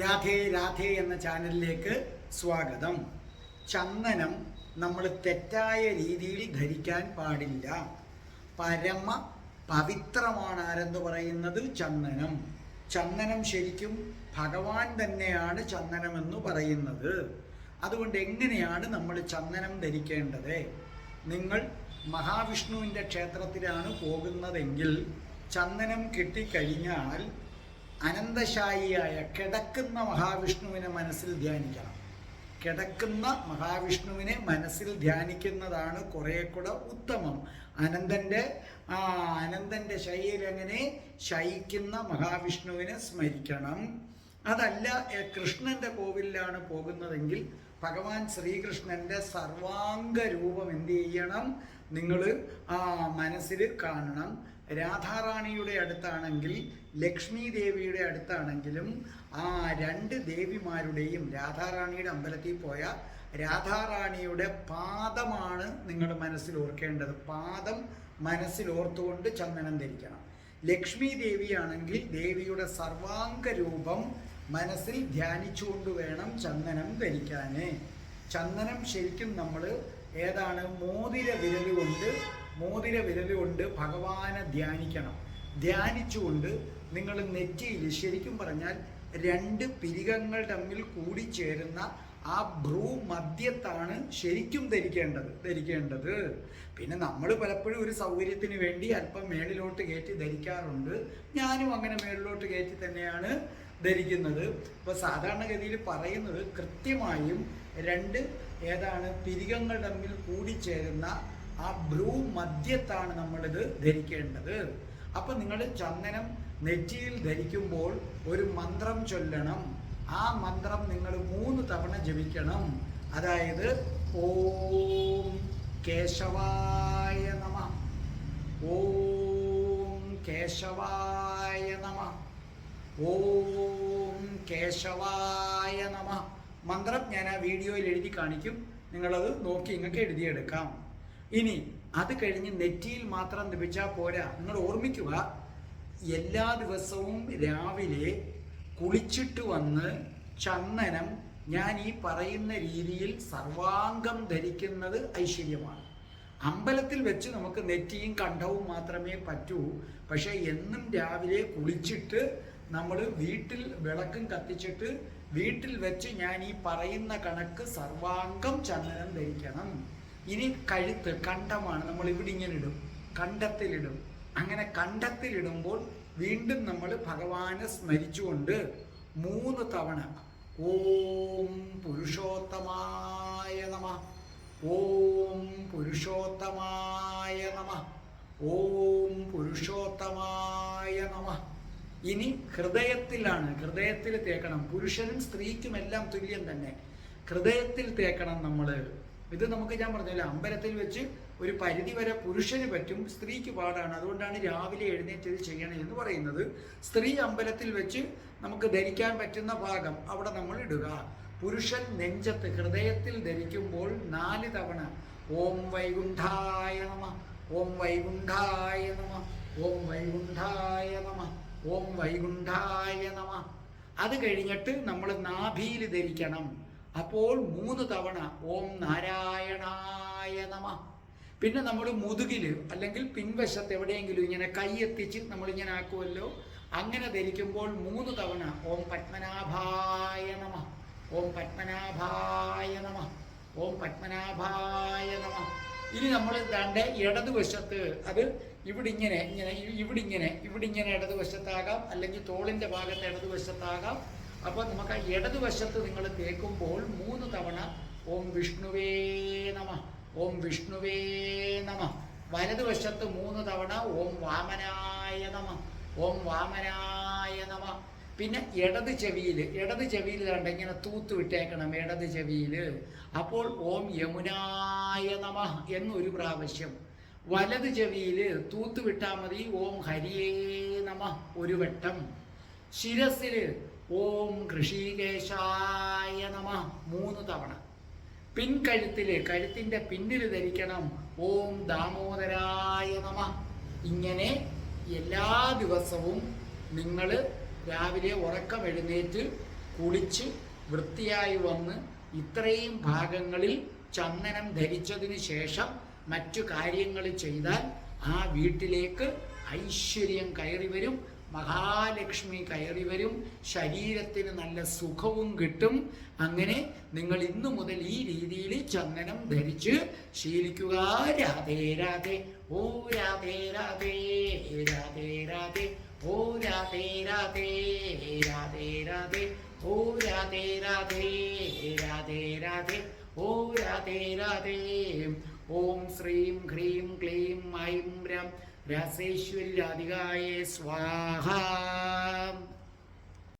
രാധേ രാധേ എന്ന ചാനലിലേക്ക് സ്വാഗതം. ചന്ദനം നമ്മൾ തെറ്റായ രീതിയിൽ ധരിക്കാൻ പാടില്ല. പരമ പവിത്രമാണ് ആരെന്ന് പറയുന്നത് ചന്ദനം. ചന്ദനം ശരിക്കും ഭഗവാൻ തന്നെയാണ് ചന്ദനമെന്ന് പറയുന്നത്. അതുകൊണ്ട് എങ്ങനെയാണ് നമ്മൾ ചന്ദനം ധരിക്കേണ്ടത്? നിങ്ങൾ മഹാവിഷ്ണുവിന്റെ ക്ഷേത്രത്തിലാണ് പോകുന്നതെങ്കിൽ ചന്ദനം കിട്ടിക്കഴിഞ്ഞാൽ അനന്തശായിയായ കിടക്കുന്ന മഹാവിഷ്ണുവിനെ മനസ്സിൽ ധ്യാനിക്കണം. കിടക്കുന്ന മഹാവിഷ്ണുവിനെ മനസ്സിൽ ധ്യാനിക്കുന്നതാണ് കുറേ കൂടെ ഉത്തമം. അനന്തന്റെ ആ അനന്തന്റെ ശൈലങ്ങനെ ശയിക്കുന്ന മഹാവിഷ്ണുവിനെ സ്മരിക്കണം. അതല്ല കൃഷ്ണന്റെ കോവിലാണ് പോകുന്നതെങ്കിൽ ഭഗവാൻ ശ്രീകൃഷ്ണന്റെ സർവാംഗ രൂപം എന്ത് ചെയ്യണം? നിങ്ങൾ ആ മനസ്സിൽ കാണണം. രാധാറാണിയുടെ അടുത്താണെങ്കിൽ ലക്ഷ്മി ദേവിയുടെ അടുത്താണെങ്കിലും ആ രണ്ട് ദേവിമാരുടെയും രാധാറാണിയുടെ അമ്പലത്തിൽ പോയ രാധാറാണിയുടെ പാദമാണ് നിങ്ങളുടെ മനസ്സിൽ ഓർക്കേണ്ടത് പാദം മനസ്സിൽ ഓർത്തുകൊണ്ട് ചന്ദനം ധരിക്കണം. ലക്ഷ്മി ദേവിയാണെങ്കിൽ ദേവിയുടെ സർവാംഗ രൂപം മനസ്സിൽ ധ്യാനിച്ചുകൊണ്ട് വേണം ചന്ദനം ധരിക്കാന്. ചന്ദനം ശരിക്കും നമ്മൾ ഏതാണ്? മോതിര വിരൽ കൊണ്ട് മോതിര വിരലുകൊണ്ട് ഭഗവാനെ ധ്യാനിക്കണം. ധ്യാനിച്ചുകൊണ്ട് നിങ്ങൾ നെറ്റിയിൽ ശരിക്കും പറഞ്ഞാൽ രണ്ട് പിരികങ്ങൾ തമ്മിൽ കൂടിച്ചേരുന്ന ആ ഭ്രൂ മദ്യത്താണ് ശരിക്കും ധരിക്കേണ്ടത് ധരിക്കേണ്ടത്. പിന്നെ നമ്മൾ പലപ്പോഴും ഒരു സൗകര്യത്തിന് വേണ്ടി അല്പം മേളിലോട്ട് കയറ്റി ധരിക്കാറുണ്ട്. ഞാനും അങ്ങനെ മേളിലോട്ട് കയറ്റി തന്നെയാണ് ധരിക്കുന്നത്. ഇപ്പോൾ സാധാരണഗതിയിൽ പറയുന്നത് കൃത്യമായും രണ്ട് ഏതാണ് പിരികങ്ങൾ തമ്മിൽ കൂടിച്ചേരുന്ന ആ ഭ്രൂ മധ്യത്താണ് നമ്മളിത് ധരിക്കേണ്ടത്. അപ്പം നിങ്ങൾ ചന്ദനം നെറ്റിയിൽ ധരിക്കുമ്പോൾ ഒരു മന്ത്രം ചൊല്ലണം. ആ മന്ത്രം നിങ്ങൾ മൂന്ന് തവണ ജപിക്കണം. അതായത് ഓം കേശവായ നമ. ഓം കേശവായ നമ. ഓം കേശവായ നമ. മന്ത്രം ഞാൻ ആ വീഡിയോയിൽ എഴുതി കാണിക്കും. നിങ്ങളത് നോക്കി ഇങ്ങക്ക് എഴുതിയെടുക്കാം. ഇനി അത് കഴിഞ്ഞ് നെറ്റിയിൽ മാത്രം ലഭിച്ചാൽ പോരാ. നിങ്ങൾ ഓർമ്മിക്കുക എല്ലാ ദിവസവും രാവിലെ കുളിച്ചിട്ട് വന്ന് ചന്ദനം ഞാൻ ഈ പറയുന്ന രീതിയിൽ സർവാംഗം ധരിക്കുന്നത് ഐശ്വര്യമാണ്. അമ്പലത്തിൽ വെച്ച് നമുക്ക് നെറ്റിയും കണ്ഠവും മാത്രമേ പറ്റൂ. പക്ഷേ എന്നും രാവിലെ കുളിച്ചിട്ട് നമ്മൾ വീട്ടിൽ വിളക്കും കത്തിച്ചിട്ട് വീട്ടിൽ വെച്ച് ഞാൻ ഈ പറയുന്ന കണക്ക് സർവാംഗം ചന്ദനം ധരിക്കണം. ഇനി കഴുത്ത് കണ്ടമാണ്. നമ്മൾ ഇവിടെ ഇങ്ങനെ ഇടും. കണ്ടത്തിലിടും. അങ്ങനെ കണ്ടത്തിലിടുമ്പോൾ വീണ്ടും നമ്മൾ ഭഗവാനെ സ്മരിച്ചുകൊണ്ട് മൂന്ന് തവണ ഓം പുരുഷോത്തമായ നമ. ഓം പുരുഷോത്തമായ നമ. ഓം പുരുഷോത്തമായ നമ. ഇനി ഹൃദയത്തിലാണ്. ഹൃദയത്തിൽ തേക്കണം. പുരുഷനും സ്ത്രീക്കും എല്ലാം തുല്യം തന്നെ. ഹൃദയത്തിൽ തേക്കണം നമ്മൾ. ഇത് നമുക്ക് ഞാൻ പറഞ്ഞില്ല അമ്പലത്തിൽ വെച്ച് ഒരു പരിധി വരെ പുരുഷന് പറ്റും സ്ത്രീക്ക് പാടാണ്. അതുകൊണ്ടാണ് രാവിലെ എഴുന്നേറ്റത് ചെയ്യണേ എന്ന് പറയുന്നത്. സ്ത്രീ അമ്പലത്തിൽ വെച്ച് നമുക്ക് ധരിക്കാൻ പറ്റുന്ന ഭാഗം അവിടെ നമ്മൾ ഇടുക. പുരുഷൻ നെഞ്ചത്ത് ഹൃദയത്തിൽ ധരിക്കുമ്പോൾ നാല് തവണ ഓം വൈകുണ്ഠായ നമ ഓം വൈകുണ്ഠായ നമ ഓം വൈകുണ്ഠായ നമ ഓം വൈകുണ്ഠായ നമ. അത് കഴിഞ്ഞിട്ട് നമ്മൾ നാഭിയിൽ ധരിക്കണം. അപ്പോൾ മൂന്ന് തവണ ഓം നാരായണായ നമ. പിന്നെ നമ്മൾ മുതുകിൽ അല്ലെങ്കിൽ പിൻവശത്ത് എവിടെയെങ്കിലും ഇങ്ങനെ കൈ എത്തിച്ച് നമ്മളിങ്ങനെ ആക്കുമല്ലോ അങ്ങനെ ധരിക്കുമ്പോൾ മൂന്ന് തവണ ഓം പത്മനാഭായ നമ. ഓം പത്മനാഭായ നമ. ഓം പത്മനാഭായ നമ. ഇനി നമ്മൾ രണ്ട് ഇടതുവശത്ത് അത് ഇവിടെ ഇങ്ങനെ ഇങ്ങനെ ഇവിടെ ഇങ്ങനെ ഇവിടെ ഇങ്ങനെ ഇടതുവശത്താകാം. അല്ലെങ്കിൽ തോളിന്റെ ഭാഗത്ത് ഇടതുവശത്താകാം. അപ്പോൾ നമുക്ക് ഇടതുവശത്ത് നിങ്ങൾ തേക്കുമ്പോൾ മൂന്ന് തവണ ഓം വിഷ്ണുവേ നമ ഓം വിഷ്ണുവേ നമ. വലതുവശത്ത് മൂന്ന് തവണ ഓം വാമനായ നമ ഓം വാമനായ നമ. പിന്നെ ഇടത് ചെവിയിൽ ഇടത് ചെവിയിൽ കണ്ട ഇങ്ങനെ തൂത്ത് വിട്ടേക്കണം ഇടത് ചെവിയിൽ അപ്പോൾ ഓം യമുനായ നമ എന്നൊരു പ്രാവശ്യം. വലത് ചെവിയിൽ തൂത്ത് വിട്ടാൽ മതി ഓം ഹരിയേ നമ ഒരു വട്ടം. ശിരസിൽ ഓം ഋഷികേശായ നമ മൂന്ന് തവണ. പിൻകഴുത്തിൽ കഴുത്തിന്റെ പിന്നിൽ ധരിക്കണം ഓം ദാമോദരായ നമ. ഇങ്ങനെ എല്ലാ ദിവസവും നിങ്ങൾ രാവിലെ ഉറക്കം എഴുന്നേറ്റ് കുളിച്ച് വൃത്തിയായി വന്ന് ഇത്രയും ഭാഗങ്ങളിൽ ചന്ദനം ധരിച്ചതിന് ശേഷം മറ്റു കാര്യങ്ങൾ ചെയ്താൽ ആ വീട്ടിലേക്ക് ഐശ്വര്യം കയറി വരും. മഹാലക്ഷ്മി കയറി വരും ശരീരത്തിന് നല്ല സുഖവും കിട്ടും അങ്ങനെ നിങ്ങൾ ഇന്നു മുതൽ ഈ രീതിയിൽ ചന്ദനം ധരിച്ച് ശീലിക്കുക രാധേ രാധേ ഓ രാധേ രാധേ രാധേ രാധേ ഓ രാധേ രാധേ രാധേ രാധേ ഓ രാധേ രാധേ രാധേ രാധേ ഓ രാധേ രാധേ ഓം ശ്രീം ഹ്രീം ക്ലീം ഐം രം രാസേശ്വരി രാധികായേ സ്വാഹ.